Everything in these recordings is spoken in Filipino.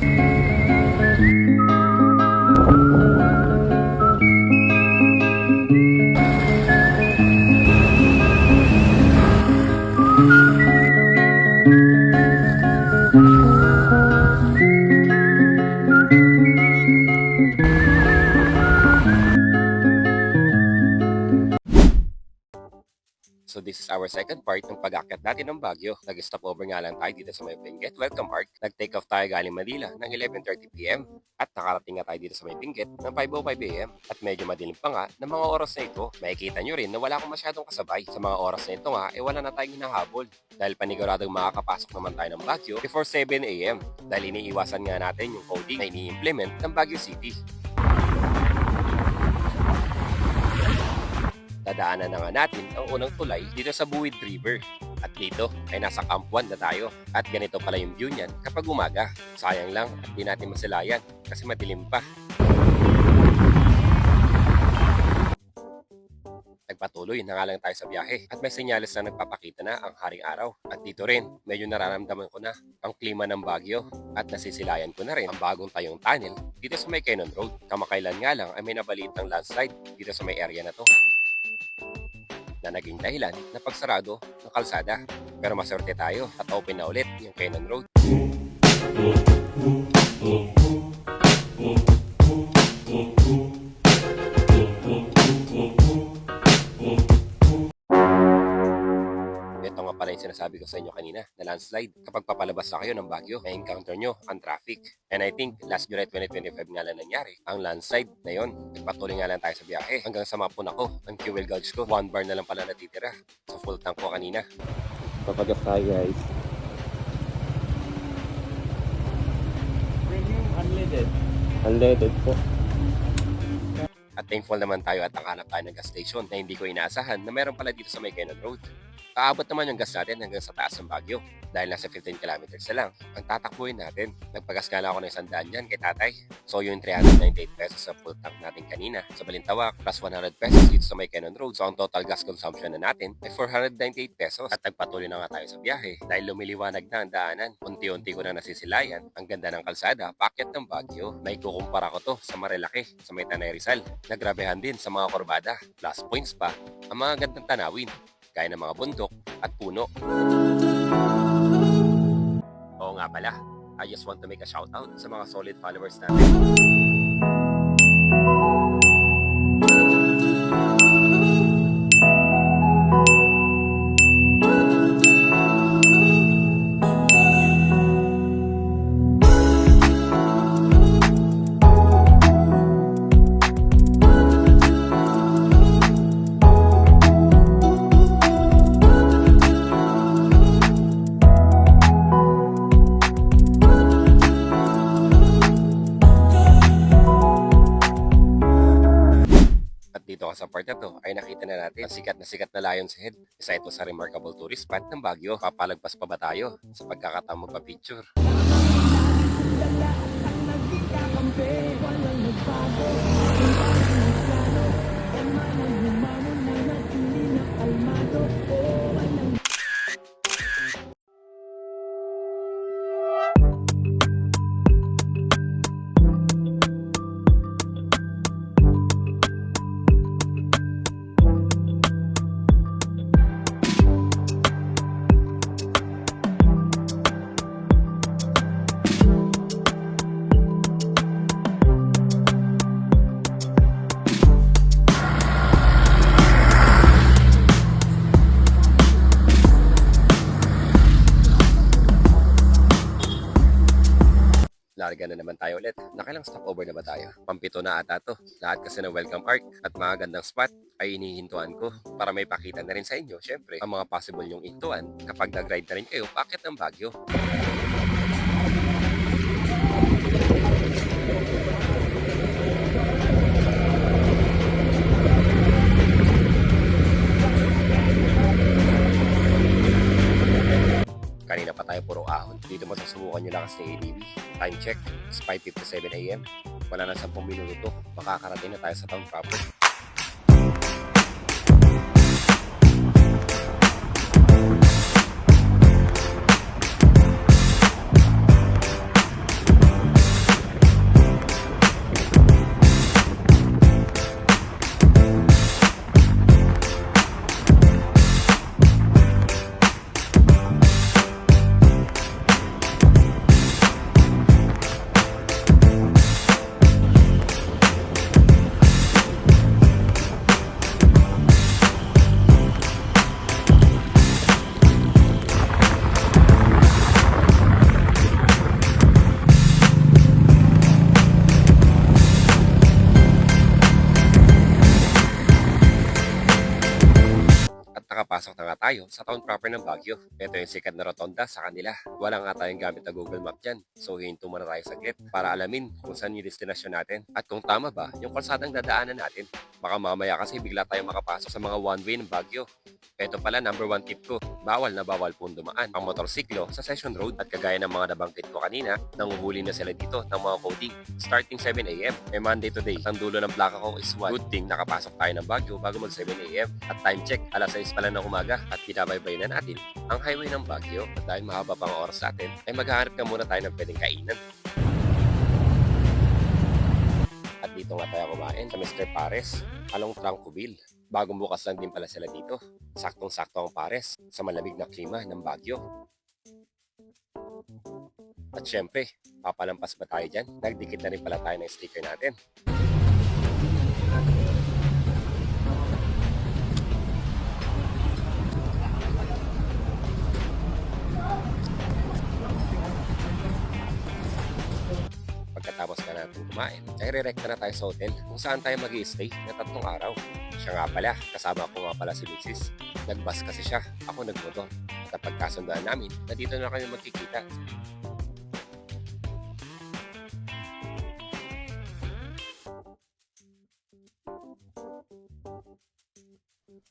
thank you So this is our second part ng pag-akyat natin ng Baguio. Nag-stop over nga lang tayo dito sa may Benguet Welcome Park. Nag-take off tayo galing Manila ng 11.30pm at nakarating nga tayo dito sa may Benguet ng 5.05am at medyo madilim pa nga ng mga oras na ito. Makikita nyo rin na wala akong masyadong kasabay. Sa mga oras na ito nga, eh wala na tayong hinahabol dahil paniguradong makakapasok naman tayo ng Baguio before 7am dahil iniiwasan nga natin yung coding na ini-implement ng Baguio City. Dadaanan na nga natin ang unang tulay dito sa Buwid River. At dito ay nasa Camp 1 na tayo. At ganito pala yung view niyan kapag umaga. Sayang lang at di natin masilayan kasi madilim pa. Nagpatuloy na nga lang tayo sa biyahe at may senyales na nagpapakita na ang haring araw. At dito rin, medyo nararamdaman ko na ang klima ng Baguio at nasisilayan ko na rin ang bagong tayong tunnel dito sa may Cannon Road. Kamakailan nga lang ay may nabalitang landslide dito sa may area na to na naging dahilan na pagsarado ng kalsada. Pero maswerte tayo at open na ulit yung Cannon Road. Sinasabi ko sa inyo kanina na landslide. Kapag papalabas na kayo ng Baguio, may encounter nyo ang traffic. And I think last July 2025 nga lang nangyari ang landslide na yon. Nagpatuloy nga lang tayo sa biyahe hanggang sa mapun ako ang fuel gauge ko. One bar na lang pala natitira sa full tank ko kanina. Papagas tayo guys. Premium unleaded. Unleaded po. At thankful naman tayo at nakahanap tayo ng gas station na hindi ko inaasahan na meron pala dito sa may Cannon Road. Kaabot naman yung gas natin hanggang sa taas ng Baguio dahil nasa 15 kilometers na lang ang tatakbuhin natin. Nagpagas nga lang ako ng isang daan dyan kay tatay. So yung 398 pesos sa full tank natin kanina sa Balintawak plus 100 pesos dito sa may Cannon Road. So ang total gas consumption na natin ay 498 pesos. At nagpatuloy na nga tayo sa biyahe dahil lumiliwanag na ang daanan. Unti-unti ko na nasisilayan ang ganda ng kalsada pakyat ng Baguio. May kukumpara ko to sa Marilaki sa may Tanay Rizal. Nagrabehan din sa mga kurbada. Plus points pa ang mga gandang tanawin gaya ng mga bundok at puno. Oo nga pala, I just want to make a shout out sa mga solid followers natin. To ay nakita na natin ang sikat na sikat na Lion's Head. Isa ito sa remarkable tourist spot ng Baguio. Papalagpas pa ba tayo sa pagkakataong magpa-picture? Larga na naman tayo ulit. Nakailang stopover na ba tayo? Pampito na ata to. Lahat kasi ng welcome arc at mga gandang spot ay inihintuan ko para may pakita na rin sa inyo, syempre, ang mga possible yung hintuan kapag nag-ride na rin kayo pakit ng Baguio. Susubukan yung lakas ni ADB. Time check, it's 5.57 a.m. Wala na 10 minuto to. Makakarating na tayo sa town proper. Tayo sa town proper ng Baguio. Ito yung sikat na rotonda sa kanila. Wala nga tayong gamit na Google Map dyan. So hinto muna tayo saglit para alamin kung saan yung destinasyon natin at kung tama ba yung kalsadang dadaanan natin. Baka mamaya kasi bigla tayo makapasok sa mga one way ng Baguio. Ito pala number one tip ko, bawal na bawal pong dumaan ang motorsiklo sa Session Road at kagaya ng mga nabanggit ko kanina, nanguhuli na sila dito ng mga coding starting 7am. May Monday today, ang dulo ng plaka ko is 1. Good thing nakapasok tayo ng Baguio bago mag 7am at time check, alas 6 pala ng umaga at binabaybay na natin ang highway ng Baguio at dahil mahaba pang oras natin ay maghahanap ka muna tayo ng pwedeng kainan. At dito nga tayo kumain sa Mr. Pares, along Tranquil. Bagong bukas lang din pala sila dito. Saktong-sakto ang Pares sa malamig na klima ng Baguio. At syempre, papalampas ba tayo dyan? Nagdikit na rin pala tayo ng sticker natin. Pagkatapos na natin kumain, ay re-recta na tayo sa hotel kung saan tayo mag stay na tatlong araw. Siya nga pala, kasama ko nga pala si Mrs. Nagbus kasi siya, ako nagmotor. At pagkasundoan namin, na dito na kami magkikita.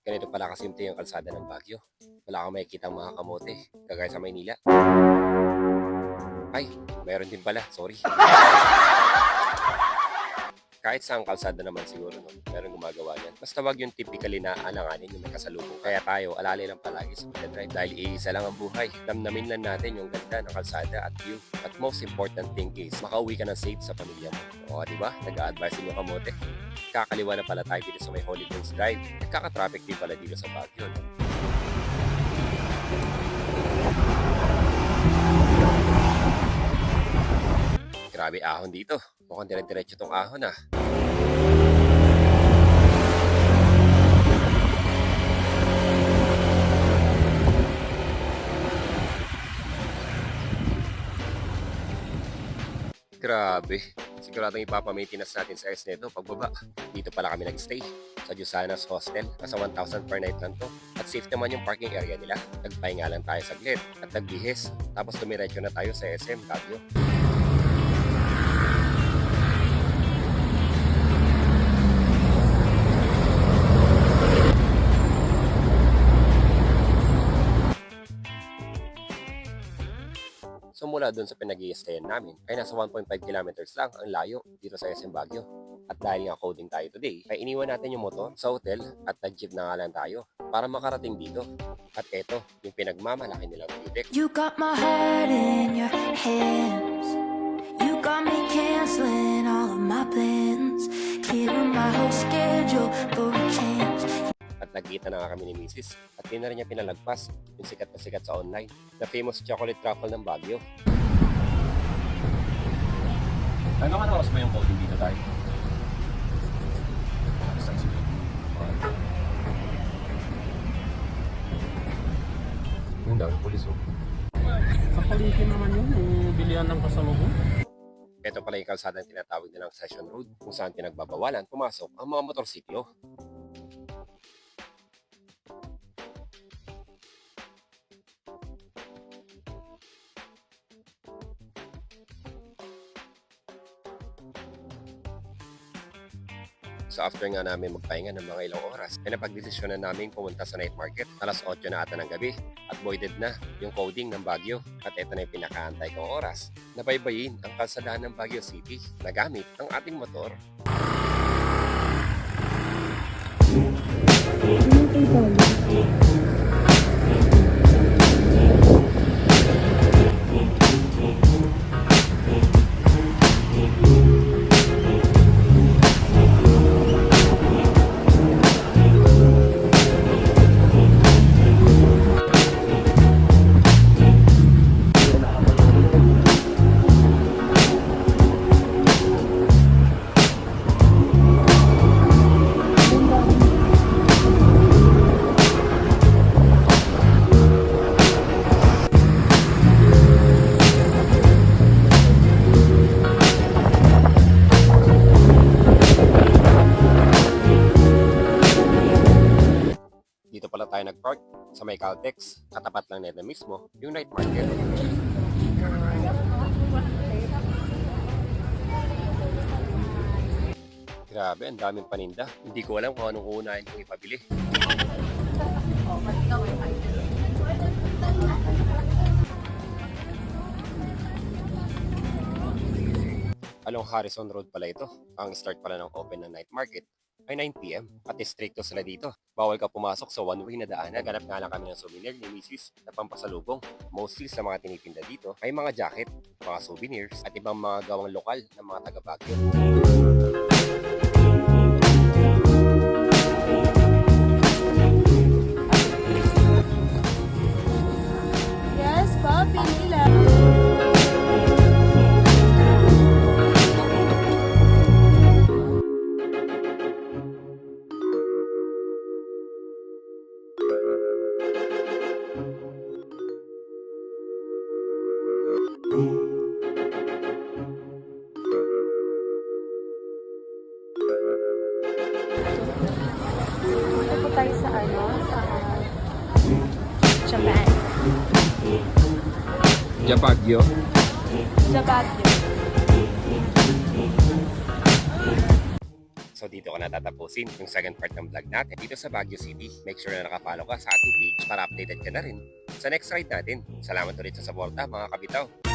Ganito pala kasimple yung kalsada ng Baguio. Wala kang makikita mga kamote, kagaya sa Maynila. Ay, meron din pala, sorry. Kahit sa kalsada naman siguro, no, meron gumagawa niyan. Basta wag yung typically na alanganin yung may kasalubong. Kaya tayo, alali lang palagi sa pagdadrive dahil iisa lang ang buhay. Damnamin lang natin yung ganda ng kalsada at view. At most important thing is, makauwi ka ng safe sa pamilya mo. O, di ba? Nag-a-advise yung kamote. Kakaliwa na pala tayo dito sa may Holy Wings Drive. Nagkaka-traffic din pala dito sa Baguio. Grabe ahon dito. Mukhang dire-diretso tong ahon ah. Grabe. Siguradong ipapamaintinas natin sa S nito pagbaba. Dito pala kami nagstay sa Jusanas Hostel. Nasa 1,000 per night lang to. At safe naman yung parking area nila. Nagpahinga lang tayo saglit at nagbihis. Tapos tumiretso na tayo sa SM Baguio. So mula doon sa pinag stayan namin ay nasa 1.5 kilometers lang ang layo dito sa SM Baguio. At dahil nga coding tayo today, ay iniwan natin yung motor sa hotel at nag-jeep na nga lang tayo para makarating dito. At eto, yung pinagmamalaki nilang deck. You got my heart in your hands. You got me canceling all of my plans. Clearing my whole schedule for nagkita na nga kami ni Mrs. At di na rin niya pinalagpas yung sikat na sikat sa online na famous chocolate truffle ng Baguio. Ano oras ba yung coding dito tayo? Yung dami pulis oh. Sa palengke naman yun, yung bilihan ng kasalubong. Ito pala yung kalsada na tinatawag nilang Session Road kung saan pinagbabawalan pumasok ang mga motorsiklo. So after nga namin magpahinga ng mga ilang oras, ay napagdesisyon na namin pumunta sa night market. Alas 8 na ata ng gabi at voided na yung coding ng Baguio. At ito na yung pinakaantay kong oras. Nabaybayin ang kalsadaan ng Baguio City na gamit ang ating motor. Ano sa may Caltex. Katapat lang nito mismo yung night market. Grabe, ang daming paninda. Hindi ko alam kung anong uunahin kong ipabili. Along Harrison Road pala ito. Ang start pala ng open ng night market ay 9pm at stricto sila dito. Bawal ka pumasok sa one-way na daan. Naganap nga lang kami ng souvenir ni Mrs. na pampasalubong. Mostly sa mga tinitinda dito ay mga jacket, mga souvenirs at ibang mga gawang lokal ng mga taga Japagyo. Japan. So dito ko natatapusin yung second part ng vlog natin dito sa Baguio City. Make sure na nakapollow ka sa ating page para updated ka na rin sa next ride natin. Salamat ulit sa suporta mga kabitaw.